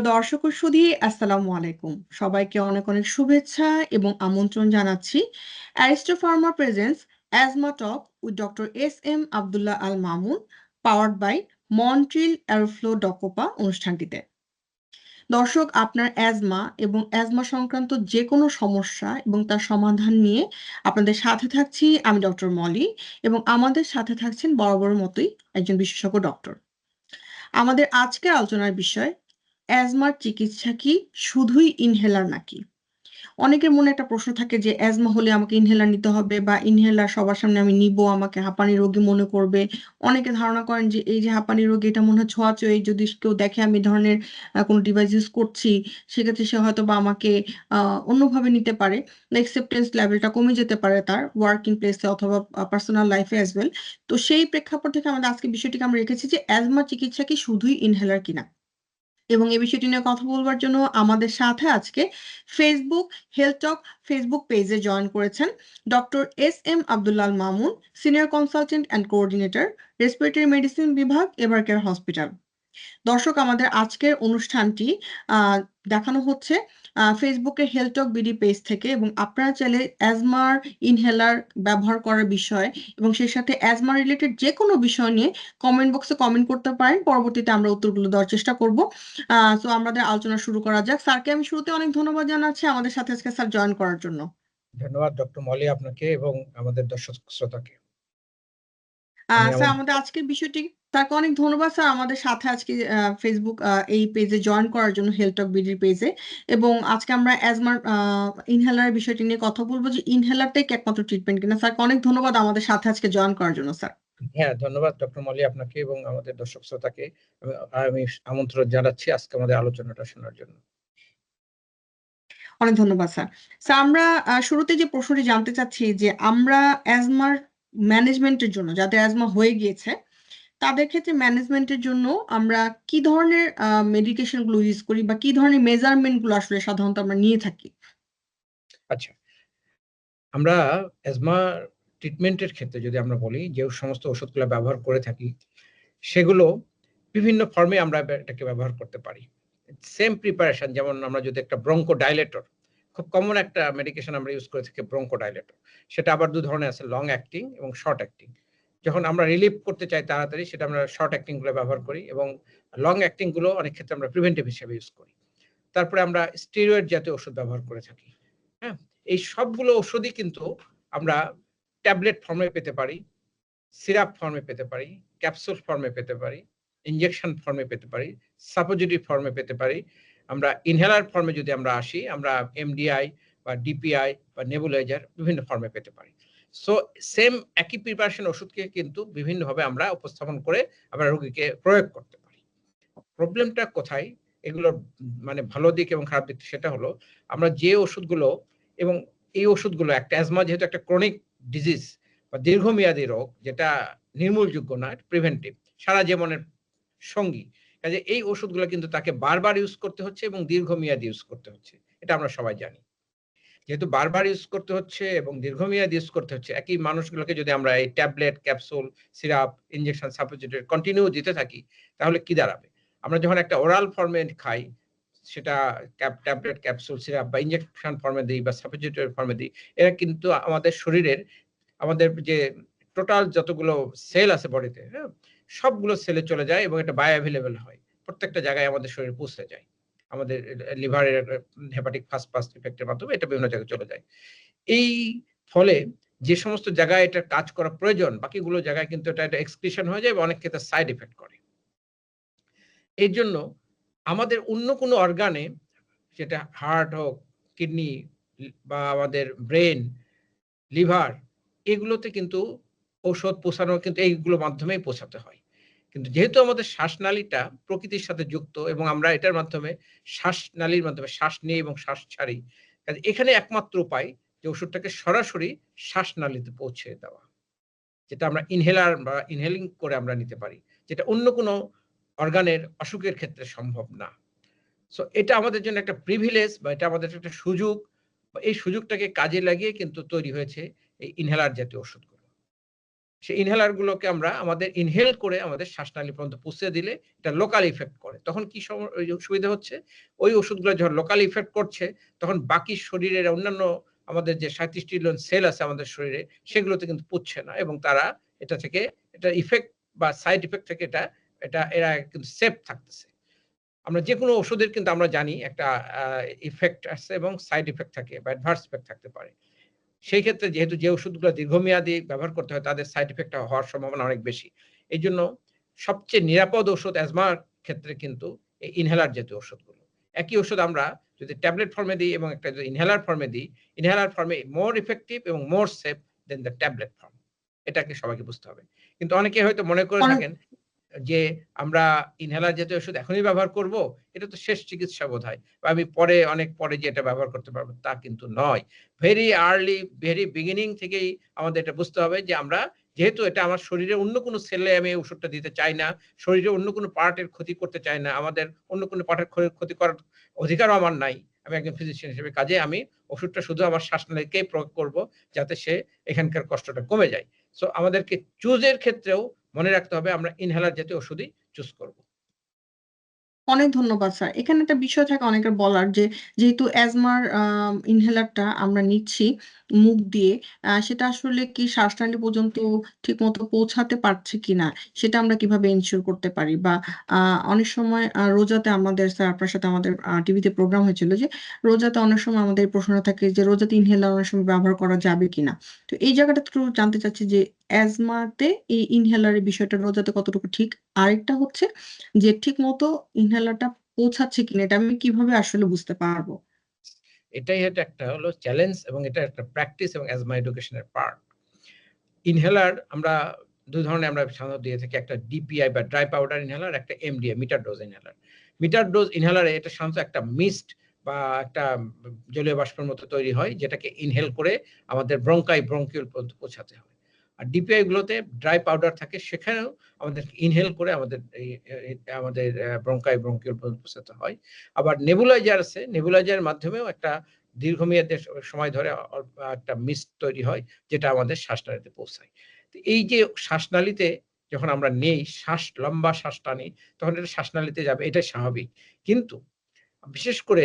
সুপ্রিয় দর্শক সুধী, আসসালামু আলাইকুম। সবাইকে অনেক অনেক শুভেচ্ছা এবং আমন্ত্রণ জানাচ্ছি Aristo pharma presents asthma talk with doctor S M Abdullah Al Mamun powered by Montril Aeroflo ডকোপা অনুষ্ঠানটিতে। দর্শক, আপনার অ্যাজমা এবং অ্যাজমা সংক্রান্ত যে কোনো সমস্যা এবং তার সমাধান নিয়ে আপনাদের সাথে থাকছি আমি ডক্টর মলি এবং আমাদের সাথে থাকছেন বরাবর মতোই একজন বিশেষজ্ঞ ডক্টর আমাদের আজকের আলোচনার বিষয় অ্যাজমার চিকিৎসা কি শুধুই ইনহেলার নাকি? অনেকের মনে একটা প্রশ্ন থাকে যে, অ্যাজমা হলে আমাকে ইনহেলার নিতে হবে বা ইনহেলার সবার সামনে আমি নিব, আমাকে হাঁপানি রোগী মনে করবে। অনেকে ধারণা করেন যে, এই যে হাঁপানি রোগী, এটা মনে হয় ছোঁয়াচুঁই যদি কেউ দেখে আমি ধরনের কোনো ডিভাইস ইউজ করছি, সেক্ষেত্রে সে হয়তো বা আমাকে অন্যভাবে নিতে পারে। অ্যাকসেপ্টেন্স লেভেলটা কমে যেতে পারে তার ওয়ার্কিং প্লেসে অথবা পার্সোনাল লাইফে অ্যাজ ওয়েল তো সেই প্রেক্ষাপট থেকে আমাদের আজকে বিষয়টিকে আমরা রেখেছি যে অ্যাজমা চিকিৎসা কি শুধুই ইনহেলার কিনা? এবং এই বিষয়টি নিয়ে কথা বলবার জন্য আমাদের সাথে আজকে ফেসবুক হেলথ টক ফেসবুক পেজে জয়েন করেছেন doctor S M Abdullah Mamun senior consultant and coordinator respiratory medicine বিভাগ এভারকেয়ার হসপিটাল দর্শক, আমাদের আজকের অনুষ্ঠানটি দেখানো হচ্ছে ফেসবুকে হেলথক বিডি পেজ থেকে এবং আপনারা চাইলে অ্যাজমার ইনহেলার ব্যবহার করার বিষয় এবং সেই সাথে অ্যাজমা রিলেটেড যে কোনো বিষয় নিয়ে কমেন্ট বক্সে কমেন্ট করতে পারেন। পরবর্তীতে আমরা উত্তরগুলো দেওয়ার চেষ্টা করব। তো আমাদের আলোচনা শুরু করা যাক। স্যারকে আমি শুরুতে অনেক ধন্যবাদ জানাচ্ছি আমাদের সাথে আজকে স্যার জয়েন করার জন্য। ধন্যবাদ ডক্টর মলি আপনাকে এবং আমাদের দর্শক শ্রোতাকে। স্যার আমাদের আজকের বিষয়টি তাকে অনেক ধন্যবাদ স্যার আমাদের সাথে আজকে ফেসবুক এই পেজে জয়েন করার জন্য হেলথ টক বিডির পেজে এবং আজকে আমরা অ্যাজমার ইনহেলার বিষয়টি নিয়ে কথা বলব যে ইনহেলারটাই একমাত্র ট্রিটমেন্ট কিনা। স্যার অনেক ধন্যবাদ আমাদের সাথে আজকে জয়েন করার জন্য স্যার। হ্যাঁ ধন্যবাদ ডক্টর মলি আপনাকে এবং আমাদের দর্শক শ্রোতাকে। আমি আমন্ত্রণ জানাচ্ছি আজকে আমাদের আলোচনাটা শোনার জন্য। অনেক ধন্যবাদ স্যার। স্যার আমরা শুরুতে যে প্রশ্নটি জানতে চাচ্ছি যে আমরা অ্যাজমার ম্যানেজমেন্টের জন্য যাদের অ্যাজমা হয়ে গিয়েছে তাদের ক্ষেত্রে ম্যানেজমেন্টের জন্য আমরা কি ধরনের মেডিকেশনগুলো ইউজ করি বা কি ধরনের মেজারমেন্টগুলো আসলে সাধারণত আমরা নিয়ে থাকি? আচ্ছা। আমরা অ্যাজমা ট্রিটমেন্টের ক্ষেত্রে যদি আমরা বলি যে সমস্ত ওষুধগুলো ব্যবহার করে থাকি, সেগুলো বিভিন্ন ফর্মে আমরা এটাকে ব্যবহার করতে পারি। সেম প্রিপারেশন যেমন আমরা যদি একটা ব্রঙ্কো ডাইলেটর খুব কমন একটা মেডিকেশন আমরা ইউজ করে থাকি ব্রঙ্কো ডাইলেটর সেটা আবার দু ধরনের আছে লং অ্যাক্টিং এবং শর্ট অ্যাক্টিং যখন আমরা রিলিভ করতে চাই তাড়াতাড়ি, সেটা আমরা শর্ট অ্যাক্টিংগুলো ব্যবহার করি এবং লং অ্যাক্টিংগুলো অনেক ক্ষেত্রে আমরা প্রিভেন্টিভ হিসেবে ইউজ করি। তারপরে আমরা স্টেরয়েড জাতীয় ওষুধ ব্যবহার করে থাকি হ্যাঁ? এই সবগুলো ওষুধই কিন্তু আমরা ট্যাবলেট ফর্মে পেতে পারি সিরাপ ফর্মে পেতে পারি ক্যাপসুল ফর্মে পেতে পারি ইনজেকশন ফর্মে পেতে পারি সাপোজিটিভ ফর্মে পেতে পারি। আমরা ইনহেলার ফর্মে যদি আমরা আসি, আমরা এমডিআই বা ডিপিআই বা নেবুলাইজার বিভিন্ন ফর্মে পেতে পারি। সো সেম একই প্রিপারেশন ওষুধকে কিন্তু বিভিন্নভাবে আমরা উপস্থাপন করে আমরা রোগীকে প্রয়োগ করতে পারি। প্রবলেমটা কোথায়? এগুলোর মানে ভালো দিক এবং খারাপ দিক সেটা হলো, আমরা যে ওষুধগুলো এবং এই ওষুধগুলো একটা অ্যাজমা যেহেতু একটা ক্রনিক ডিজিজ বা দীর্ঘমেয়াদী রোগ, যেটা নির্মূলযোগ্য না প্রিভেন্টিভ সারা জীবনের সঙ্গী। কাজে এই ওষুধগুলো কিন্তু তাকে বারবার ইউজ করতে হচ্ছে এবং দীর্ঘমেয়াদী ইউজ করতে হচ্ছে। এটা আমরা সবাই জানি। যেহেতু বারবার ইউজ করতে হচ্ছে এবং দীর্ঘমেয়াদী ইউজ করতে হচ্ছে, একই মানুষগুলোকে যদি আমরা এই tablet capsule syrup injection suppository continue দিতে থাকি, তাহলে কি দাঁড়াবে? আমরা যখন একটা ওরাল ফর্মে খাই, সেটা ট্যাবলেট ক্যাপসুল সিরাপ বা ইনজেকশন ফর্মে দিই বা সাপোজিটরি ফর্মে দিই, এরা কিন্তু আমাদের শরীরের, আমাদের যে টোটাল যতগুলো সেল আছে বডিতে হ্যাঁ? সবগুলো সেলে চলে যায় এবং এটা বায়ো অ্যাভেলেবেল হয়। প্রত্যেকটা জায়গায় আমাদের শরীর পৌঁছে যায়। আমাদের লিভারের হেপাটিক ফাস্ট ফাস্ট ইফেক্টের মাধ্যমে এটা বিভিন্ন জায়গায় চলে যায়। এই ফলে যে সমস্ত জায়গায় এটা কাজ করা প্রয়োজন, বাকিগুলো জায়গায় কিন্তু এটা একটা এক্সক্রিশন হয়ে যায় অনেক ক্ষেত্রে সাইড ইফেক্ট করে। এর জন্য আমাদের অন্য কোনো অর্গানে যেটা হার্ট হোক কিডনি বা আমাদের ব্রেন লিভার এগুলোতে কিন্তু ঔষধ পোষানো কিন্তু এইগুলোর মাধ্যমেই পোষাতে হয়। কিন্তু যেহেতু আমাদের শ্বাসনালীটা প্রকৃতির সাথে যুক্ত এবং আমরা এটার মাধ্যমে শ্বাসনালীর মাধ্যমে শ্বাস নিই এবং শ্বাস ছাড়ি, কাজে এখানে একমাত্র উপায় যে ওষুধটাকে সরাসরি শ্বাসনালীতে পৌঁছে দেওয়া, যেটা আমরা ইনহেলার বা ইনহেলিং করে আমরা নিতে পারি, যেটা অন্য কোনো অর্গানের অসুখের ক্ষেত্রে সম্ভব না। সো এটা আমাদের জন্য একটা প্রিভিলেজ বা এটা আমাদের একটা সুযোগ, বা এই সুযোগটাকে কাজে লাগিয়ে কিন্তু তৈরি হয়েছে এই ইনহেলার জাতীয় ওষুধগুলো। সেই ইনহেলার গুলোকে আমরা আমাদের ইনহেল করে আমাদের শ্বাসনালী পর্যন্ত পৌঁছে দিলে এটা লোকাল ইফেক্ট করে। তখন কি সুবিধা হচ্ছে? ওই ওষুধগুলো যখন লোকাল ইফেক্ট করছে, তখন বাকি শরীরের অন্যান্য আমাদের যে সাঁত্রিশ ট্রিলিয়ন সেল আছে আমাদের শরীরে, সেগুলোতে কিন্তু পুচ্ছে না এবং তারা এটা থেকে এটা ইফেক্ট বা সাইড ইফেক্ট থেকে এটা এটা এরা কিন্তু সেফ থাকতেছে। আমরা যে কোনো ওষুধের কিন্তু আমরা জানি একটা ইফেক্ট আছে এবং সাইড ইফেক্ট থাকে বা অ্যাডভার্স ইফেক্ট থাকতে পারে। সেই ক্ষেত্রে যেহেতু যে ওষুধগুলো দীর্ঘমেয়াদী ব্যবহার করতে হয় তাদের সাইড ইফেক্ট হওয়ার সম্ভাবনা অনেক বেশি। এই জন্য সবচেয়ে নিরাপদ ওষুধ অ্যাজমার ক্ষেত্রে কিন্তু এই ইনহেলার জাতীয় ওষুধগুলো। একই ওষুধ আমরা যদি ট্যাবলেট ফর্মে দিই এবং একটা যদি ইনহেলার ফর্মে দিই ইনহেলার ফর্মে মোর ইফেক্টিভ এবং more safe then the tablet form এটাকে সবাইকে বুঝতে হবে। কিন্তু অনেকে হয়তো মনে করে থাকেন যে আমরা ইনহেলার জাতীয় ওষুধ এখনই ব্যবহার করব, এটা তো শেষ চিকিৎসা বোধ হয় বা আমি পরে, অনেক পরে যে এটা ব্যবহার করতে পারব, তা কিন্তু নয়। ভেরি আর্লি ভেরি বিগিনিং থেকেই আমাদের এটা বুঝতে হবে যে আমরা যেহেতু এটা আমার শরীরে অন্য কোনো সেলে আমি ওষুধটা দিতে চাই না, শরীরে অন্য কোনো পার্টের ক্ষতি করতে চাই না, আমাদের অন্য কোনো পার্টের ক্ষতি করার অধিকারও আমার নাই। আমি একজন ফিজিশিয়ান হিসেবে কাজে আমি ওষুধটা শুধু আমার শ্বাসনালীকেই প্রয়োগ করব যাতে সে এখানকার কষ্টটা কমে যায়। সো আমাদেরকে চুজের ক্ষেত্রেও মনে রাখতে হবে, আমরা ইনহেলার জাতীয় ওষুধই চুজ করব। অনেক ধন্যবাদ স্যার এখানে একটা বিষয় থাকে অনেকের বলার যে, যেহেতু অ্যাজমার ইনহেলারটা আমরা নিচ্ছি মুখ দিয়ে সেটা আসলে কি শ্বাসনালী পর্যন্ত ঠিক মতো পৌঁছাতে পারছে কিনা, সেটা আমরা কীভাবে এনশিওর করতে পারি? বা অনেক সময় রোজাতে আমাদের স্যার আপনার সাথে আমাদের টিভিতে প্রোগ্রাম হয়েছিল যে, রোজাতে অনেক সময় আমাদের প্রশ্ন থাকে যে, রোজাতে ইনহেলার অনেক সময় ব্যবহার করা যাবে কিনা? তো এই জায়গাটা একটু জানতে চাচ্ছি যে অ্যাজমাতে এই ইনহেলারের বিষয়টা রোজাতে কতটুকু ঠিক। আরেকটা হচ্ছে যে ঠিক মতো ইনহেলারটা পৌঁছাচ্ছে কিনা, এটা আমি কীভাবে আসলে বুঝতে পারব? এটাই হচ্ছে একটা হলো চ্যালেঞ্জ এবং এটা একটা প্র্যাকটিস এবং অ্যাজমা এডুকেশনের পার্ট ইনহেলার আমরা দুই ধরনের আমরা সাধারণত দিয়ে থাকি, একটা ডিপিআই বা ড্রাই পাউডার ইনহেলার একটা MDA meter dose inhaler meter dose ইনহেলারে এটা সাধারণত একটা মিস্ট বা একটা জলীয় বাষ্পের মতো তৈরি হয়, যেটাকে ইনহেল করে আমাদের ব্রঙ্কাই ব্রঙ্কিউল পর্যন্ত পৌঁছাতে হয়। আর ডিপিআই গুলোতে ড্রাই পাউডার থাকে, সেখানেও আমাদের ইনহেল করে আমাদের আমাদের ব্রঙ্কাই ব্রঙ্কিউল পৌঁছাতে হয়। আবার নেবুলাইজার আছে নেবুলাইজারের মাধ্যমেও একটা দীর্ঘমেয়াদে সময় ধরে একটা মিস তৈরি হয়, যেটা আমাদের শ্বাসনালীতে পৌঁছায়। এই যে শ্বাসনালীতে যখন আমরা নেই, শ্বাস, লম্বা শ্বাস টানি, তখন এটা শ্বাসনালীতে যাবে, এটাই স্বাভাবিক। কিন্তু বিশেষ করে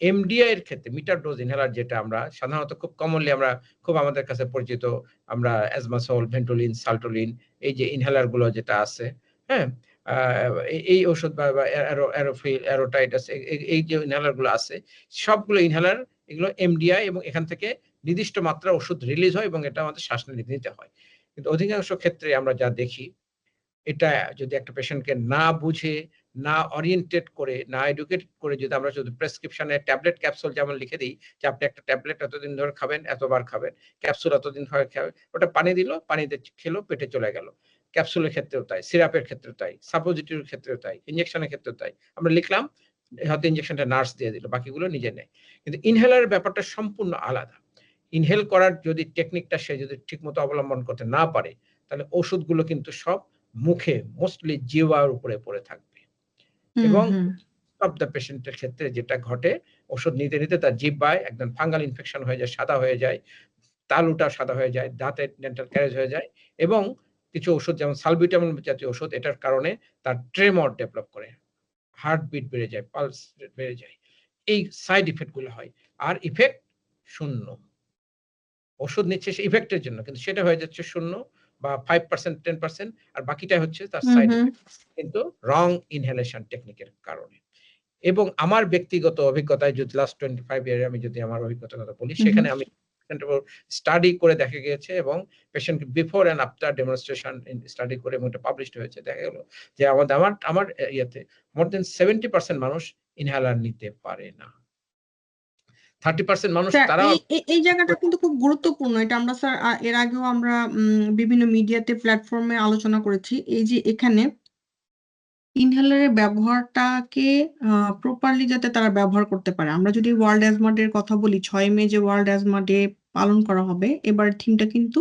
এমডিআই এর ক্ষেত্রে মিটার ডোজ ইনহেলার যেটা আমরা সাধারণত খুব কমনলি আমরা খুব আমাদের কাছে পরিচিত, আমরা অ্যাজমাসল ভেন্টোলিন সাল্টোলিন এই যে ইনহেলারগুলো যেটা আছে হ্যাঁ? এই- ওষুধ বা বা অ্যারো অ্যারোফিল অ্যারোটাইটাস এই যে ইনহেলারগুলো আছে, সবগুলো ইনহেলার এগুলো এমডিআই এবং এখান থেকে নির্দিষ্ট মাত্রা ওষুধ রিলিজ হয় এবং এটা আমাদের শ্বাসনালীতে নিতে হয়। কিন্তু অধিকাংশ ক্ষেত্রে আমরা যা দেখি, এটা যদি একটা পেশেন্টকে না বুঝে না ওরিয়েন্টেড করে, না এডুকেট করে যদি আমরা যদি প্রেসক্রিপশনে ট্যাবলেট ক্যাপসুল যেমন লিখে দিই যে আপনি একটা ট্যাবলেট এতদিন ধরে খাবেন, এতবার খাবেন ক্যাপসুল এতদিন ধরে খাবেন, ওটা পানি দিল, পানিতে খেলো, পেটে চলে গেল। ক্যাপসুলের ক্ষেত্রেও তাই সিরাপের ক্ষেত্রেও তাই সাপোজিটরির ক্ষেত্রেও তাই ইঞ্জেকশনের ক্ষেত্রেও তাই। আমরা লিখলাম, হয়তো ইঞ্জেকশনটা নার্স দিয়ে দিল, বাকিগুলো নিজে নেয়। কিন্তু ইনহেলারের ব্যাপারটা সম্পূর্ণ আলাদা। ইনহেল করার যদি টেকনিকটা সে যদি ঠিকমতো অবলম্বন করতে না পারে, তাহলে ওষুধগুলো কিন্তু সব মুখে মোস্টলি জিওয়ার উপরে পড়ে থাকবে। এবং অফ দ্য পেশেন্টের ক্ষেত্রে যেটা ঘটে ওষুধ নিতে নিতে তার জিব্বায় একদম ফাঙ্গাল ইনফেকশন হয়ে যায় সাদা হয়ে যায় তালুটা সাদা হয়ে যায় দাঁতের ডেন্টাল ক্যারেজ হয়ে যায় এবং কিছু ওষুধ যেমন সালবিটামিন জাতীয় ওষুধ এটার কারণে তার ট্রেমর ডেভেলপ করে হার্ট বিট বেড়ে যায় পালস বেড়ে যায় এই সাইড ইফেক্টগুলো হয়। আর ইফেক্ট শূন্য। ওষুধ নিচ্ছে সে ইফেক্টের জন্য কিন্তু সেটা হয়ে যাচ্ছে শূন্য। বা ফাইভ পার্সেন্ট টেন পার্সেন্ট আর বাকিটা হচ্ছে তার সাইড কিন্তু রং ইনহেলেশন টেকনিকের কারণে। এবং আমার ব্যক্তিগত অভিজ্ঞতায় যদি লাস্ট টোয়েন্টি ফাইভ ইয়ারে আমি যদি আমার অভিজ্ঞতার কথা বলি সেখানে আমি স্টাডি করে দেখা গিয়েছে এবং patient before and after demonstration study করে এবং এটা পাবলিশড হয়েছে। দেখা গেল যে আমাদের আমার আমার ইয়েতে মোর দেন সেভেন্টি পার্সেন্ট মানুষ ইনহেলার নিতে পারে না। থার্টি পার্সেন্ট মানুষ তারা এই জায়গাটা কিন্তু খুব গুরুত্বপূর্ণ। এটা আমরা স্যার এর আগেও আমরা বিভিন্ন মিডিয়াতে প্ল্যাটফর্মে আলোচনা করেছি। এই যে এখানে ইনহেলারের ব্যবহারটাকে প্রপারলি যাতে তারা ব্যবহার করতে পারে। আমরা যদি ওয়ার্ল্ড অ্যাজমা ডে কথা বলি ছয় মে যে ওয়ার্ল্ড অ্যাজমা ডে পালন করা হবে। এবার থিমটা কিন্তু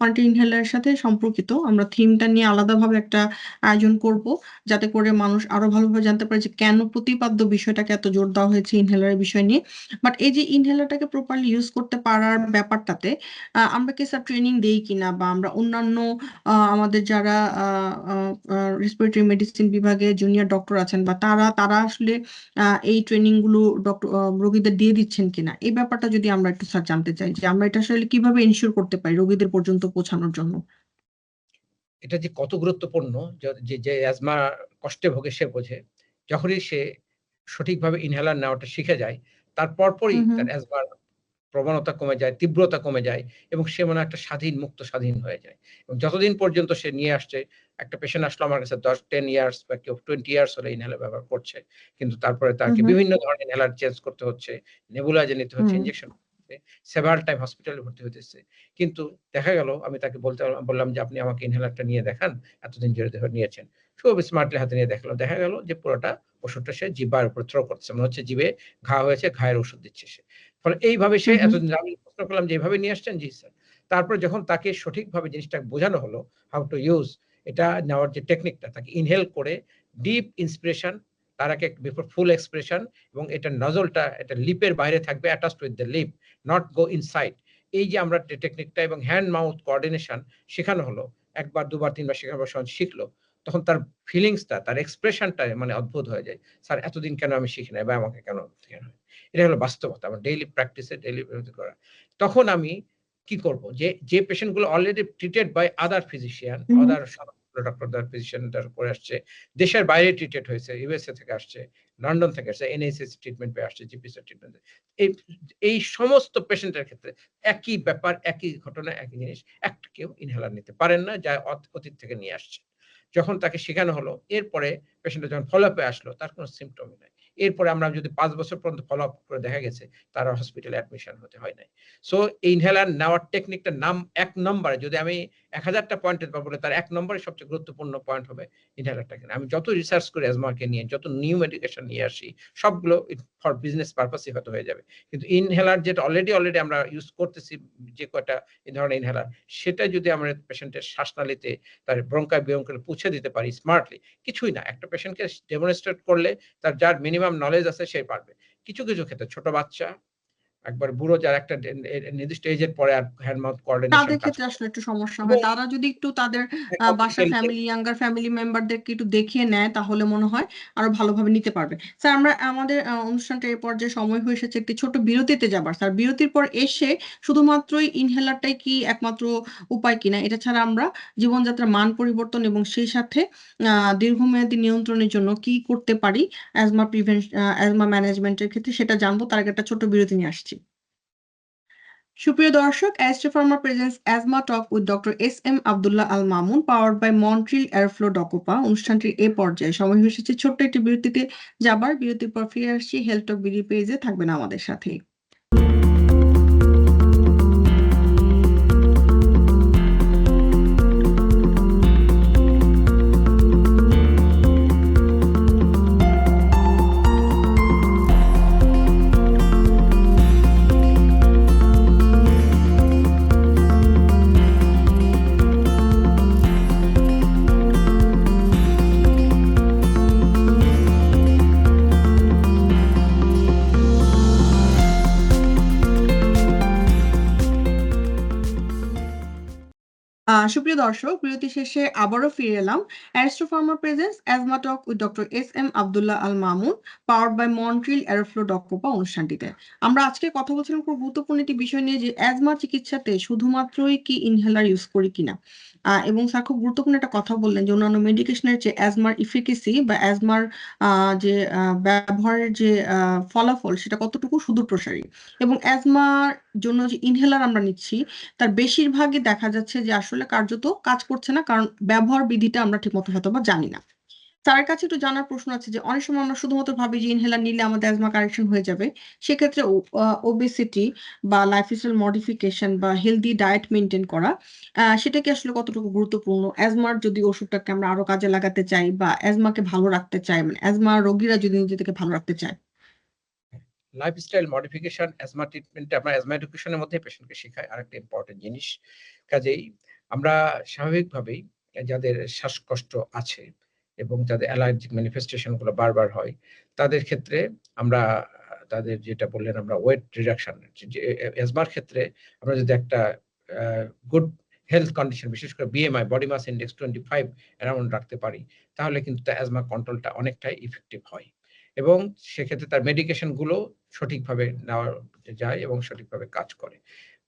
অনেকটা ইনহেলারের সাথে সম্পর্কিত। আমরা থিমটা নিয়ে আলাদাভাবে একটা আয়োজন করব, যাতে করে মানুষ আরও ভালোভাবে জানতে পারে যে কেন প্রতিপাদ্য বিষয়টাকে এত জোর দেওয়া হয়েছে ইনহেলারের বিষয় নিয়ে। বাট এই যে ইনহেলারটাকে প্রপারলি ইউজ করতে পারার ব্যাপারটাতে আমরা কি স্যার ট্রেনিং দেই কিনা বা আমরা অন্যান্য আমাদের যারা রেসপিরেটরি মেডিসিন বিভাগে জুনিয়র ডক্টর আছেন বা তারা তারা আসলে এই ট্রেনিংগুলো ডক্টর রোগীদের দিয়ে দিচ্ছেন কিনা, এই ব্যাপারটা যদি আমরা একটু স্যার জানতে চাই যে আমরা এটা আসলে কীভাবে এনশিওর করতে পারি রোগীদের পর্যন্ত পৌঁছানোর জন্য? এটা যে কত গুরুত্বপূর্ণ যে যে অ্যাজমা কষ্টে ভোগে সে বোঝে। যখনই সে সঠিকভাবে ইনহেলার নেওয়াটা শিখে যায় তার পরপরই। তার অ্যাজমার প্রবণতা কমে যায় তীব্রতা কমে যায় এবং সে মনে হয় একটা স্বাধীন মুক্ত স্বাধীন হয়ে যায়। এবং যতদিন পর্যন্ত সে নিয়ে আসছে একটা পেশেন্ট আসলো আমার কাছে দশ টেন ইয়ার্স বা কেউ টোয়েন্টি ইয়ার্স হলে ইনহেলার ব্যবহার করছে। কিন্তু তারপরে তাকে বিভিন্ন ধরনের ইনহেলার চেঞ্জ করতে হচ্ছে নেবুলাইজার নিতে হচ্ছে হুম। ইনজেকশন সেভারাল টাইম হসপিটালে ভর্তি হতেছে কিন্তু দেখা গেল আমি তাকে বলতে বললাম যে আপনি আমাকে ইনহেলারটা নিয়ে দেখান এতদিন ধরে নিয়েছেন। খুব স্মার্টলি হাতে নিয়ে দেখাল। দেখা গেল যে পুরোটা ওষুধটা সে জিবার উপর থ্রো করছে মনে হচ্ছে জিভে ঘা হয়েছে ঘায়ের ওষুধ দিচ্ছে সে। ফলে এইভাবে সে। এতদিন আমি প্রশ্ন করলাম যে এইভাবে নিয়ে আসছেন? জি স্যার। তারপর যখন তাকে সঠিকভাবে জিনিসটা বোঝানো হলো হাউ টু ইউজ এটা নেওয়ার যে টেকনিকটা তাকে ইনহেল করে ডিপ ইন্সপিরেশন তার আগে বিফোর ফুল এক্সপ্রেশন এবং এটা নজলটা এটা লিপের বাইরে থাকবে attached with the lip not go inside এই যে আমরা টেকনিকটা এবং হ্যান্ড মাউথ কোঅর্ডিনেশন শেখানো হলো একবার দুবার তিনবার শেখানোর সময় শিখলো তখন তার ফিলিংসটা তার এক্সপ্রেশনটা মানে অদ্ভুত হয়ে যায় স্যার এতদিন কেন আমি শিখি নাই বা আমাকে কেন শেখানো? এটা হলো বাস্তবতা আমার ডেইলি প্র্যাকটিসে ডেইলি করা তখন আমি কি করব যে যে পেশেন্টগুলো already treated by other physician. Other করে আসছে। দেশের বাইরে ট্রিটেড হয়েছে ইউএসএ থেকে আসছে লন্ডন থেকে আসছে এনএসএস ট্রিটমেন্ট পেয়ে আসছে ট্রিটমেন্ট এই এই সমস্ত পেশেন্টের ক্ষেত্রে একই ব্যাপার, একই ঘটনা, একই জিনিস, একটা কেউ ইনহেলার নিতে পারেন না, যা অত- অতীত থেকে নিয়ে আসছে। যখন তাকে শেখানো হলো, এরপরে পেশেন্টের যখন ফলো আপে আসলো, তার কোনো সিমটমই নাই। এরপরে আমরা যদি পাঁচ বছর পর্যন্ত ফলো আপ করে দেখা গেছে, তার হসপিটালে অ্যাডমিশন হতে হয় নাই। সো ইনহেলার নেওয়ার টেকনিকটার নাম, এক নম্বরে যদি আমি এক হাজারটা পয়েন্টের পাবো তার এক নম্বরে সবচেয়ে গুরুত্বপূর্ণ পয়েন্ট হবে ইনহেলারটা আমি যত রিসার্চ করি অ্যাজমাকে নিয়ে, যত নিউ মেডিকেশন নিয়ে আসি, সবগুলো ফর বিজনেস পারপাসই হয়তো হয়ে যাবে। কিন্তু ইনহেলার যেটা অলরেডি অলরেডি আমরা ইউজ করতেছি, যে কয়টা এই ধরনের ইনহেলার সেটা যদি আমরা পেশেন্টের শ্বাসনালীতে তার ব্রঙ্কায় বিয়ঙ্কলে পুছে দিতে পারি স্মার্টলি কিছুই না। একটা পেশেন্টকে ডেমনস্ট্রেট করলে তার যার মিনিমাম নলেজ আছে সে পারবে। কিছু কিছু ক্ষেত্রে ছোট বাচ্চা একবার বুড়ো যার একটা নির্দিষ্ট এজের পরে আর হ্যান্ড মাউথ কোঅর্ডিনেশন তাদের ক্ষেত্রে আসলে একটু সমস্যা হয়। তারা যদি একটু তাদের বাসার ফ্যামিলি ইয়াঙ্গার ফ্যামিলি মেম্বারদেরকে একটু দেখিয়ে নেয় তাহলে মনে হয় আরও ভালোভাবে নিতে পারবে। স্যার আমরা আমাদের অনুষ্ঠানটা এই পর্যায়ে সময় হয়ে এসেছে একটি ছোট বিরতিতে যাবার। স্যার বিরতির পর এসে শুধুমাত্রই ইনহেলারটাই কি একমাত্র উপায় কিনা এটা ছাড়া আমরা জীবনযাত্রার মান পরিবর্তন এবং সেই সাথে আহ, দীর্ঘমেয়াদী নিয়ন্ত্রণের জন্য কি করতে পারি অ্যাজমা প্রিভেনশন অ্যাজমা ম্যানেজমেন্টের ক্ষেত্রে সেটা জানব। তার আগে একটা ছোট বিরতি নিয়ে আসছি। সুপ্রিয় দর্শক Astro pharma presents asthma talk with doctor S M Abdullah Al Mamun power by Montril Airflow ডকোপা অনুষ্ঠানটির এ পর্যায়ে সময় হয়ে এসেছে ছোট্ট একটি বিরতিতে। যাবার বিরতির পর ফিরে আসছি হেলথ টক বিডি পেজে থাকবেন আমাদের সাথে। সুপ্রিয় দর্শক, বিরতি শেষে আবারও ফিরে এলাম। Astro pharma presents asthma talk with doctor S M Abdullah Al Mamun power by Montril Airflow ডকোপা অনুষ্ঠানটিতে। আমরা আজকে কথা বলছিলাম খুব গুরুত্বপূর্ণ একটি বিষয় নিয়ে যে অ্যাজমা চিকিৎসাতে শুধুমাত্রই কি ইনহেলার ইউজ করি কিনা। এবং স্যার খুব গুরুত্বপূর্ণ একটা কথা বললেন যে অন্যান্য মেডিকেশনের যে অ্যাজমার ইফিকেসি বা অ্যাজমার যে ব্যবহারের যে ফলাফল সেটা কতটুকু সুদূরপ্রসারী। এবং অ্যাজমার জন্য যে ইনহেলার আমরা নিচ্ছি, তার বেশিরভাগই দেখা যাচ্ছে যে আসলে কার্যত কাজ করছে না, কারণ ব্যবহার বিধিটা আমরা ঠিকমতো হয়তো বা জানি না। স্যারের কাছে একটু জানার প্রশ্ন আছে যে, অনেক সময় আমরা শুধুমাত্র ভাবি যে ইনহেলার নিলে আমাদের অ্যাজমা কারেকশন হয়ে যাবে। সেক্ষেত্রে ওবেসিটি বা লাইফস্টাইল মডিফিকেশন বা হেলদি ডায়েট মেনটেন করা সেটা কি আসলে কতটুকু গুরুত্বপূর্ণ? অ্যাজমার যদি ওষুধটাকে আমরা আরও কাজে লাগাতে চাই বা অ্যাজমাকে ভালো রাখতে চাই মানে অ্যাজমা রোগীরা যদি নিজেদেরকে ভালো রাখতে চায়? লাইফস্টাইল মডিফিকেশন অ্যাজমা ট্রিটমেন্টে আমরা অ্যাজমা এডুকেশনের মধ্যে পেশেন্টকে শেখাই, আরেকটা ইম্পর্টেন্ট জিনিস। কাজেই আমরা স্বাভাবিকভাবেই যাদের শ্বাসকষ্ট আছে এবং যাদের অ্যালার্জিক ম্যানিফেস্টেশনগুলো বারবার হয়, তাদের ক্ষেত্রে আমরা, তাদের যেটা বললেন আমরা ওয়েট রিডাকশন অ্যাজমার ক্ষেত্রে আমরা যদি একটা গুড হেলথ কন্ডিশন বিশেষ করে BMI body mass index twenty five around রাখতে পারি, তাহলে কিন্তু অ্যাজমা কন্ট্রোলটা অনেকটাই ইফেক্টিভ হয়। এবং সেক্ষেত্রে তার মেডিকেশনগুলো সঠিকভাবে নেওয়া যায় এবং সঠিকভাবে কাজ করে।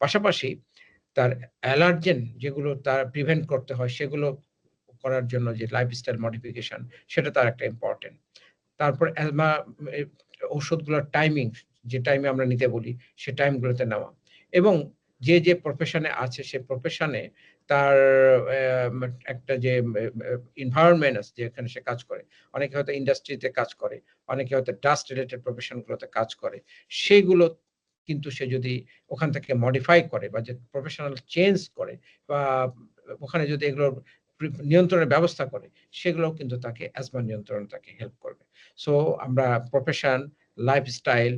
পাশাপাশি তার অ্যালার্জেন যেগুলো তার প্রিভেন্ট করতে হয়, সেগুলো করার জন্য যে লাইফস্টাইল মডিফিকেশন সেটা তার একটা ইম্পর্টেন্ট তারপর অ্যাজমা ওষুধগুলোর টাইমিং যে টাইমে আমরা নিতে বলি, সে টাইমগুলোতে নেওয়া। এবং যে যে প্রফেশনে আছে, সে প্রফেশনে তার একটা যে এনভায়রনমেন্ট আছে, যেখানে সে কাজ করে, অনেকে হয়তো ইন্ডাস্ট্রিতে কাজ করে, অনেকে হয়তো ডাস্ট রিলেটেড প্রফেশনগুলোতে কাজ করে সেইগুলো কিন্তু সে যদি ওখান থেকে মডিফাই করে বা যে প্রফেশনাল চেঞ্জ করে বা ওখানে যদি এগুলোর নিয়ন্ত্রণের ব্যবস্থা করে, সেগুলো কিন্তু তাকে অ্যাজমা নিয়ন্ত্রণ তাকে হেল্প করবে। সো আমরা প্রফেশন লাইফস্টাইল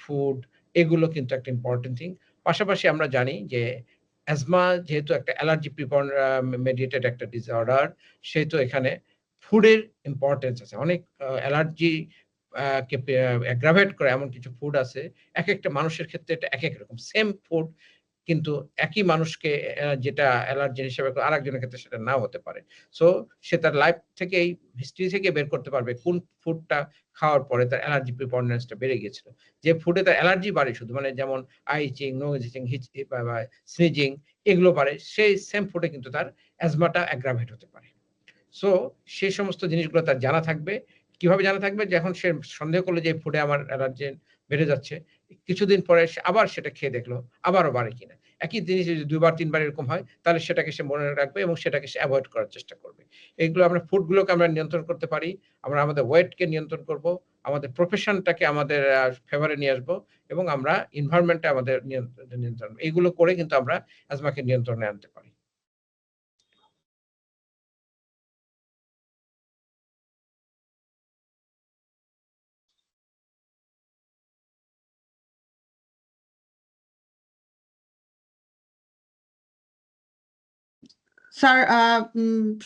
ফুড এগুলো কিন্তু একটা ইম্পর্টেন্ট থিং পাশাপাশি আমরা জানি যে অ্যাজমা যেহেতু একটা অ্যালার্জি মেডিয়েটেড একটা ডিসঅর্ডার সেহেতু এখানে ফুডের ইম্পর্টেন্স আছে। অনেক অ্যালার্জি অ্যাগ্রাভেট করে এমন কিছু ফুড আছে এক একটা মানুষের ক্ষেত্রে এটা এক এক রকম সেম ফুড কিন্তু একই মানুষকে যেটা অ্যালার্জেন হিসেবে আরেকজনের ক্ষেত্রে সেটা নাও হতে পারে। সো সে তার লাইফ থেকে এই হিস্ট্রি থেকে বের করতে পারবে কোন ফুডটা খাওয়ার পরে তার অ্যালার্জি প্রিপন্ডেন্সটা বেড়ে গিয়েছিল। যে ফুডে তার অ্যালার্জি বাড়ে শুধু মানে যেমন আইচিং হিচ স্নিজিং এগুলো বাড়ে, সেই সেম ফুডে কিন্তু তার অ্যাজমাটা অ্যাগ্রাভেট হতে পারে। সো সেই সমস্ত জিনিসগুলো তার জানা থাকবে। কীভাবে জানা থাকবে যখন সে সন্দেহ করল যে ফুডে আমার অ্যালার্জেন বেড়ে যাচ্ছে? কিছুদিন পরে আবার সেটা খেয়ে দেখল, আবারও বাড়ে কিনা? একই জিনিস যদি দুবার, তিনবার এরকম হয়, তাহলে সেটাকে সে মনে রাখবে এবং সেটাকে সে অ্যাভয়েড করার চেষ্টা করবে। এইগুলো আমরা ফুডগুলোকে আমরা নিয়ন্ত্রণ করতে পারি, আমরা আমাদের ওয়েটকে নিয়ন্ত্রণ করব, আমাদের প্রফেশনটাকে আমাদের ফেভারে নিয়ে আসব এবং আমরা এনভায়রনমেন্টে আমাদের নিয়ন্ত্রণ এইগুলো করে কিন্তু আমরা অ্যাজমাকে নিয়ন্ত্রণে আনতে পারি। স্যার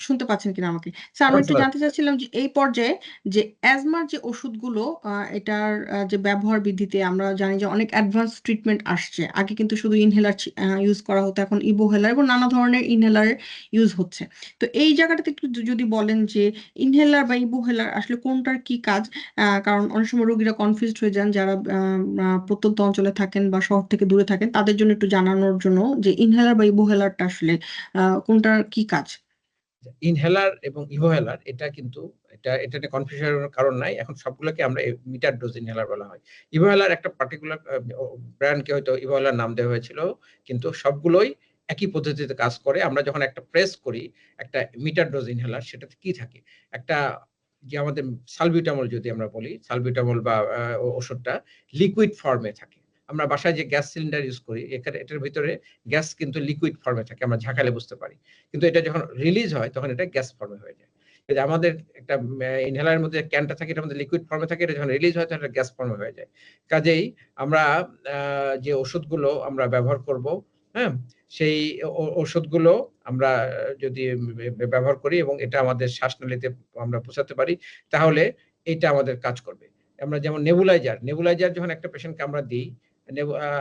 শুনতে পাচ্ছেন কিনা আমাকে? স্যার আমি একটু জানতে চাচ্ছিলাম যে এই পর্যায়ে যে অ্যাজমার যে ওষুধগুলো এটার যে ব্যবহার বৃদ্ধিতে আমরা জানি যে অনেক অ্যাডভান্স ট্রিটমেন্ট আসছে। আগে কিন্তু শুধু ইনহেলার ইউজ করা হতো এখন ইবোহেলার এবং নানা ধরনের ইনহেলার ইউজ হচ্ছে। তো এই জায়গাটাতে একটু যদি বলেন যে ইনহেলার বা ইবোহেলার আসলে কোনটার কি কাজ? আহ, কারণ অনেক সময় রোগীরা কনফিউজড হয়ে যান যারা প্রত্যন্ত অঞ্চলে থাকেন বা শহর থেকে দূরে থাকেন তাদের জন্য একটু জানানোর জন্য যে ইনহেলার বা ইবোহেলারটা আসলে আহ, কোনটার কি কাজ? ইনহেলার এবং ইভোহেলার এটা কিন্তু এটা এটা কনফিউশনের কারণ নাই। এখন সবগুলোকে আমরা মিটার ডোজ ইনহেলার বলা হয়। ইভোহেলার একটা পার্টিকুলার ব্র্যান্ডকে হয়তো ইভোহেলার নাম দেওয়া হয়েছিল, কিন্তু সবগুলোই একই পদ্ধতিতে কাজ করে। আমরা যখন একটা প্রেস করি, একটা মিটার ডোজ ইনহেলার সেটাতে কি থাকে? একটা, যে আমাদের সালবিউটামল যদি আমরা বলি সালবিউটামল বা ওষুধটা লিকুইড ফর্মে থাকে। আমরা বাসায় যে গ্যাস সিলিন্ডার ইউজ করি, এখানে এটার ভিতরে গ্যাস কিন্তু লিকুইড ফর্মে থাকে, আমরা ঝাঁকালে বুঝতে পারি। কিন্তু এটা যখন রিলিজ হয়, তখন এটা গ্যাস ফর্মে হয়ে যায়। আমাদের একটা ইনহেলারের মধ্যে ক্যানটা থাকে, এটার মধ্যে লিকুইড ফর্মে থাকে, এটা যখন রিলিজ হয়, তখন গ্যাস ফর্মে হয়ে যায়। কাজেই আমরা যে ওষুধগুলো আমরা ব্যবহার করব হ্যাঁ সেই ওষুধগুলো আমরা যদি ব্যবহার করি এবং এটা আমাদের শ্বাসনালীতে আমরা পৌঁছাতে পারি, তাহলে এটা আমাদের কাজ করবে। আমরা যেমন নেবুলাইজার নেবুলাইজার যখন একটা পেশেন্টকে আমরা দিই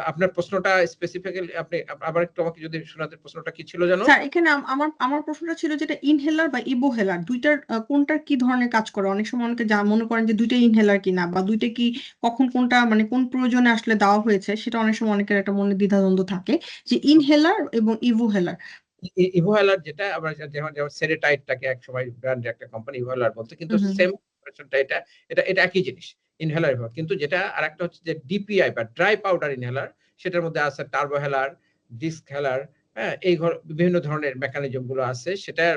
আপনার প্রশ্নটা স্পেসিফিক্যালি আপনি আবার একটু আমাকে যদি শোনাতে প্রশ্নটা কি ছিল জানো স্যার এখানে আমার আমার প্রশ্নটা ছিল যেটা ইনহেলার বা ইবোহেলার দুইটার কোনটার কি ধরনের কাজ করে? অনেক সময় অনেকে যা মনে করেন যে দুইটা ইনহেলার কিনা বা দুইটা কি কখন কোনটা মানে কোন প্রয়োজনে আসলে দেওয়া হয়েছে সেটা অনেক সময় অনেকের একটা মনে দ্বিধাদ্বন্দ্ব থাকে যে ইনহেলার এবং ইবোহেলার ইভোহেলার যেটা আমরা যেমন যেমন সেরেটাইটটাকে এক সময় ব্র্যান্ডের একটা কোম্পানি ইভোহেলার বলতো কিন্তু সেম এটা এটা এটা একই জিনিস। ইনহেলার কিন্তু যেটা আর একটা হচ্ছে যে ডিপিআই বা ড্রাই পাউডার ইনহেলার সেটার মধ্যে আছে টার্বোহেলার ডিস্ক হেলার হ্যাঁ এই বিভিন্ন ধরনের মেকানিজমগুলো আছে সেটার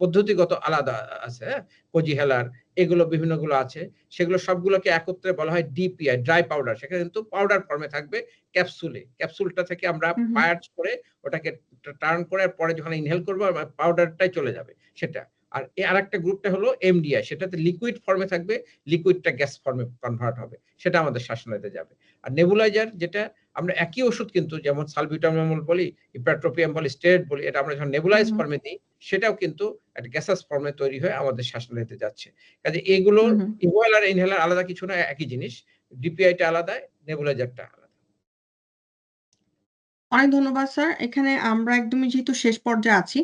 পদ্ধতিগত আলাদা আছে হ্যাঁ কোজি হেলার এগুলো বিভিন্নগুলো আছে সেগুলো সবগুলোকে একত্রে বলা হয় ডিপিআই ড্রাই পাউডার সেখানে কিন্তু পাউডার ফর্মে থাকবে ক্যাপসুলে ক্যাপসুলটা থেকে আমরা পায়ার্স করে ওটাকে টার্ন করে পরে যখন ইনহেল করব পাউডারটাই চলে যাবে সেটা। আর এ আরেকটা গ্রুপটা হলো এমডিআই সেটাতে লিকুইড ফর্মে থাকবে লিকুইডটা গ্যাস ফর্মে কনভার্ট হবে সেটা আমাদের শ্বাসনালীতে যাবে আর নেবুলাইজার যেটা আমরা একই ওষুধ কিন্তু যেমন সালবিউটামিল বলি ইপ্রাট্রোপিয়াম বলি স্টেট বলি এটা আমরা যখন নেবুলাইজ। ফর্মে দিই সেটাও কিন্তু একটা গ্যাসাস ফর্মে তৈরি হয়ে আমাদের শ্বাসনালীতে যাচ্ছে কাজে হুম। ইনহেলার ইনহেলার আলাদা কিছু না একই জিনিস ডিপিআইটা আলাদা নেবুলাইজারটা অনেক ধন্যবাদ, স্যার। এখানে আমরা একদমই যেহেতু শেষ পর্যায়ে আছি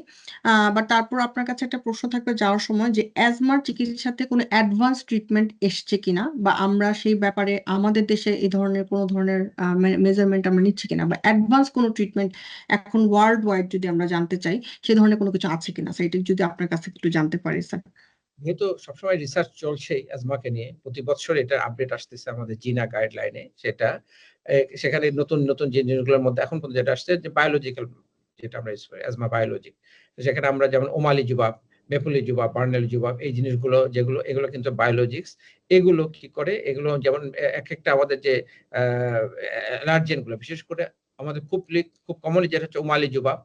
বাট তারপর আপনার কাছে একটা প্রশ্ন থাকবে যাওয়ার সময় যে অ্যাজমার চিকিৎসাতে কোনো অ্যাডভান্স ট্রিটমেন্ট এসছে কিনা? বা আমরা সেই ব্যাপারে আমাদের দেশে এই ধরনের কোনো ধরনের মেজারমেন্ট আমরা নিচ্ছি কিনা? বা অ্যাডভান্স কোনো ট্রিটমেন্ট এখন ওয়ার্ল্ড ওয়াইড যদি আমরা জানতে চাই, সে ধরনের কোনো কিছু আছে কিনা? সেটা যদি আপনার কাছে একটু জানতে পারি, স্যার। যেহেতু সবসময় রিসার্চ চলছেই অ্যাজমাকে নিয়ে, প্রতি বছর এটা আপডেট আসতেছে আমাদের জিনা গাইডলাইনে সেটা সেখানে নতুন নতুন যে জিনিসগুলোর মধ্যে এখন পর্যন্ত যেটা আসছে যে বায়োলজিক্যাল যেটা আমরা ইউজ করি অ্যাজমা বায়োলজিক সেখানে আমরা যেমন ওমালি জুবাব মেপুলি জুবাব বার্নেল জুবাব এই জিনিসগুলো যেগুলো এগুলো কিন্তু বায়োলজিক্স এগুলো কি করে? এগুলো যেমন এক একটা আমাদের যে অ্যালার্জেনগুলো বিশেষ করে আমাদের খুব খুব কমনলি যেটা হচ্ছে ওমালি জুবাব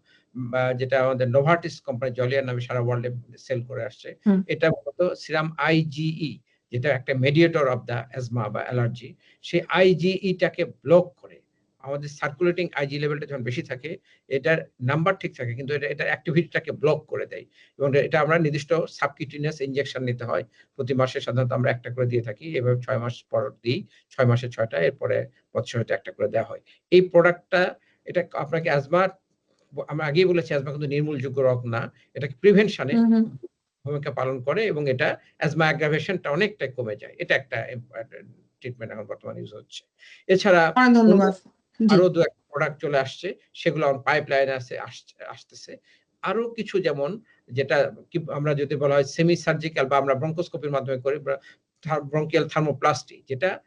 যেটা আমাদের নোভার্টিস কোম্পানি জলিয়ার নামে সারা ওয়ার্ল্ডে সেল করে আসছে। এটা মূলত সিরাম আইজিই যেটা একটা মেডিয়েটর অফ দ্য অ্যাজমা বা অ্যালার্জি সেই আইজিইটাকে ব্লক করে, আমাদের সার্কুলেটিং আইজি লেভেলটা যখন বেশি থাকে, এটার নাম্বার ঠিক থাকে, কিন্তু এটা এটার অ্যাক্টিভিটিটাকে ব্লক করে দেয়। এবং এটা আমরা নির্দিষ্ট সাবকিউটিনিয়াস ইনজেকশন নিতে হয়। প্রতি মাসে সাধারণত আমরা একটা করে দিয়ে থাকি, এভাবে ছয় মাস পর দিই, ছয় মাসে ছয়টা, এরপরে বছরে একটা করে দেওয়া হয়। এই প্রোডাক্টটা এটা আপনাকে অ্যাজমা আমরা আগেই বলেছি অ্যাজমা কিন্তু নির্মূলযোগ্য রোগ না, এটাকে প্রিভেনশনে। ভূমিকা পালন করে এবং এটা অ্যাজমা অ্যাগ্রাভেশনটা অনেকটাই কমে যায়। এটা একটা ট্রিটমেন্ট এখন বর্তমানে ইউজ হচ্ছে। এছাড়া আরও দু একটা প্রোডাক্ট চলে আসছে সেগুলো পাইপ লাইনে আছে আসছে- আসতেছে। আরও কিছু যেমন যেটা কি আমরা যদি বলা হয় সেমি সার্জিক্যাল বা আমরা ব্রঙ্কোস্কোপির মাধ্যমে করি ব্রঙ্কিয়াল থার্মোপ্লাস্টি যেটা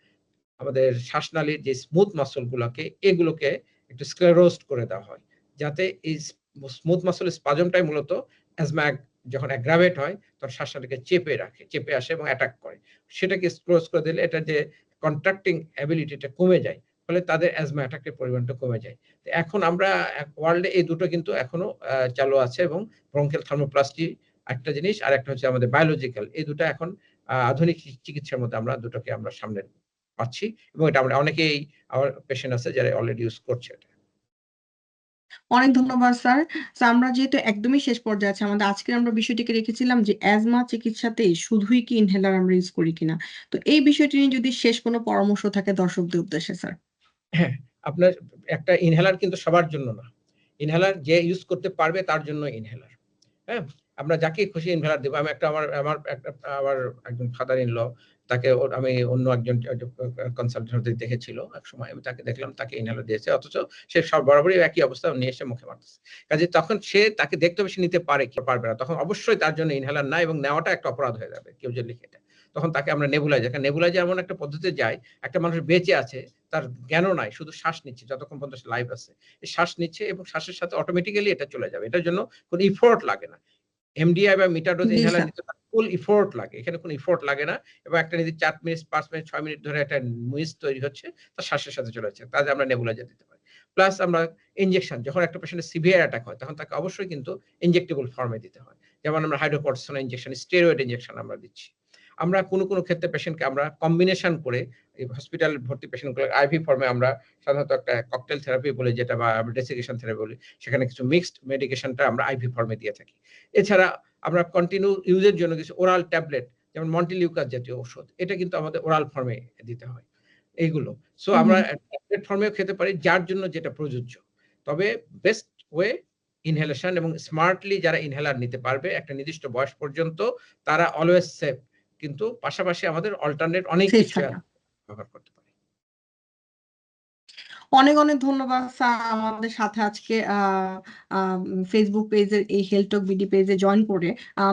আমাদের শ্বাসনালীর যে স্মুথ মাসল গুলোকে এগুলোকে একটু স্ক্লেরোস্ট করে দেওয়া হয়। যাতে এই স্মুথ মাসল স্পাজমটাই মূলত অ্যাজমা যখন অ্যাগ্রাভেট হয়, তখন শ্বাসনালীকে চেপে রাখে, চেপে আসে এবং অ্যাটাক করে। সেটাকে ক্লোজ করে দিলে এটা যে কন্ট্রাক্টিং অ্যাবিলিটিটা কমে যায়, ফলে তাদের অ্যাজমা অ্যাটাকের পরিমাণটা কমে যায়। তো এখন আমরা ওয়ার্ল্ডে এই দুটো কিন্তু এখনও চালু আছে এবং ব্রঙ্কেল থার্মোপ্লাস্টি একটা জিনিস, আর একটা হচ্ছে আমাদের বায়োলজিক্যাল এই দুটো এখন আধুনিক চিকিৎসার মধ্যে আমরা দুটোকে আমরা সামনে পাচ্ছি এবং এটা আমরা অনেকেই আমার পেশেন্ট আছে যারা অলরেডি ইউজ করছে এটা। অনেক ধন্যবাদ, স্যার। আমরা যেহেতু একদমই শেষ পর্যায়ে আছে, আমাদের আজকে আমরা বিষয়টিকে রেখেছিলাম যে অ্যাজমা চিকিৎসাতে শুধুই কি ইনহেলার আমরা ইউজ করি কিনা। তো এই বিষয়টি নিয়ে যদি শেষ কোনো পরামর্শ থাকে দর্শকদের উদ্দেশ্যে, স্যার। হ্যাঁ আপনার একটা ইনহেলার কিন্তু সবার জন্য না। ইনহেলার যে ইউজ করতে পারবে তার জন্য ইনহেলার হ্যাঁ আমরা যাকে খুশি ইনহেলার দেবো। আমি একটা, আমার আমার একটা, আমার একজন ফাদার ইন ল তাকে আমি অন্য একজন কনসালটেন্ট দেখেছিল এক সময়। আমি তাকে দেখলাম তাকে ইনহেলার দিয়েছে অথচ সে সব বরাবরই একই অবস্থা নিয়ে এসে মুখে মারতেছে। কাজে তখন সে তাকে দেখতে বেশি নিতে পারে কি পারবে না। তখন অবশ্যই তার জন্য ইনহেলার না এবং নেওয়াটা একটা অপরাধ হয়ে যাবে কেউ যদি লিখে তখন তাকে আমরা নেবুলাইজার কারণ নেবুলাইজার এমন একটা পদ্ধতিতে যায় একটা মানুষ বেঁচে আছে তার জ্ঞানও নাই শুধু শ্বাস নিচ্ছে যতক্ষণ পর্যন্ত লাইভ আছে। এই শ্বাস নিচ্ছে এবং শ্বাসের সাথে অটোমেটিক্যালি এটা চলে যাবে। এটার জন্য কোনো ইফোর্ট লাগে না। এমডিআই বা মিটাডোজ ইনহেলার। নিতে ফুল ইফোর্ট লাগে। এখানে কোনো ইফোর্ট লাগে না এবং একটা নিজের চার মিনিট পাঁচ মিনিট ছয় মিনিট ধরে একটা মুইজ তৈরি হচ্ছে, তার শ্বাসের সাথে চলে যাচ্ছে। তাহলে আমরা নেবুলাইজার দিতে পারি। প্লাস আমরা ইঞ্জেকশন যখন একটা পেশেন্টের সিভিয়ার অ্যাটাক হয়, তখন তাকে অবশ্যই কিন্তু ইঞ্জেক্টেবল ফর্মে দিতে হয়। যেমন আমরা হাইড্রোকর্টিসন ইঞ্জেকশন স্টেরয়েড ইঞ্জেকশন আমরা দিচ্ছি। আমরা কোনো কোনো ক্ষেত্রে পেশেন্টকে আমরা কম্বিনেশন করে হসপিটাল ভর্তি পেশেন্টগুলো আইভি ফর্মে আমরা সাধারণত একটা ককটেল থেরাপি বলে যেটা বা ডেসিকেশন থেরাপি বলি সেখানে কিছু মিক্সড মেডিকেশনটা আমরা আইভি ফর্মে দিয়ে থাকি। এছাড়া আমরা কন্টিনিউ ইউজের জন্য কিছু ওরাল ট্যাবলেট যেমন মন্টিলিউকাস জাতীয় ওষুধ এটা কিন্তু আমাদের ওরাল ফর্মে দিতে হয়। এইগুলো। সো আমরা ট্যাবলেট ফর্মেও খেতে পারি যার জন্য যেটা প্রযোজ্য। তবে বেস্ট ওয়ে ইনহেলেশন এবং স্মার্টলি যারা ইনহেলার নিতে পারবে একটা নির্দিষ্ট বয়স পর্যন্ত তারা অলওয়েজ সেফ কিন্তু পাশাপাশি আমাদের অল্টারনেট অনেক কিছু। ব্যবহার করতে পারি অনেক অনেক ধন্যবাদ স্যার আমাদের সাথে আজকে ফেসবুক পেজের এই হেলটক বিডি পেজে জয়েন করে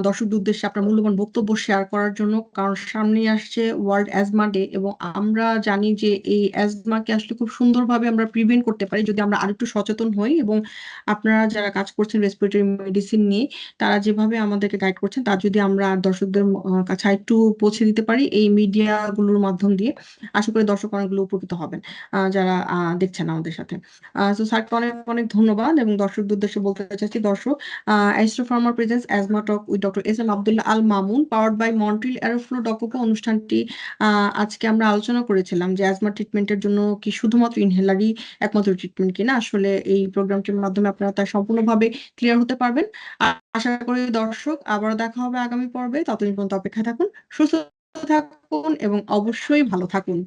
দর্শকদের উদ্দেশ্যে আপনার মূল্যবান বক্তব্য শেয়ার করার জন্য। কারণ সামনেই আসছে ওয়ার্ল্ড অ্যাজমা ডে এবং আমরা জানি যে এই অ্যাজমাকে আসলে খুব সুন্দরভাবে আমরা প্রিভেন্ট করতে পারি যদি আমরা আরেকটু সচেতন হই এবং আপনারা যারা কাজ করছেন রেসপিরেটরি মেডিসিন নিয়ে, তারা যেভাবে আমাদেরকে গাইড করছেন তা যদি আমরা দর্শকদের কাছে একটু পৌঁছে দিতে পারি এই মিডিয়াগুলোর মাধ্যম দিয়ে, আশা করি দর্শক অনেকগুলো উপকৃত হবেন। যারা দেখছেন আমাদের সাথে। সো অনেক অনেক ধন্যবাদ এবং দর্শকদের উদ্দেশ্যে বলতে চাচ্ছি, দর্শক Astro farmer presents asthma talk with doctor S M Abdullah Al Mamun powered by Montreal Aeroflow ডকোকো অনুষ্ঠানটি আজকে আমরা আলোচনা করেছিলাম যে অ্যাজমা ট্রিটমেন্টের জন্য কি শুধুমাত্র ইনহেলারই একমাত্র ট্রিটমেন্ট কিনা আসলে এই প্রোগ্রামটির মাধ্যমে আপনারা তার সম্পূর্ণভাবে ক্লিয়ার হতে পারবেন। আশা করি দর্শক আবার দেখা হবে আগামী পর্বে। ততদিন পর্যন্ত অপেক্ষা থাকুন, সুস্থ থাকুন এবং অবশ্যই ভালো থাকুন।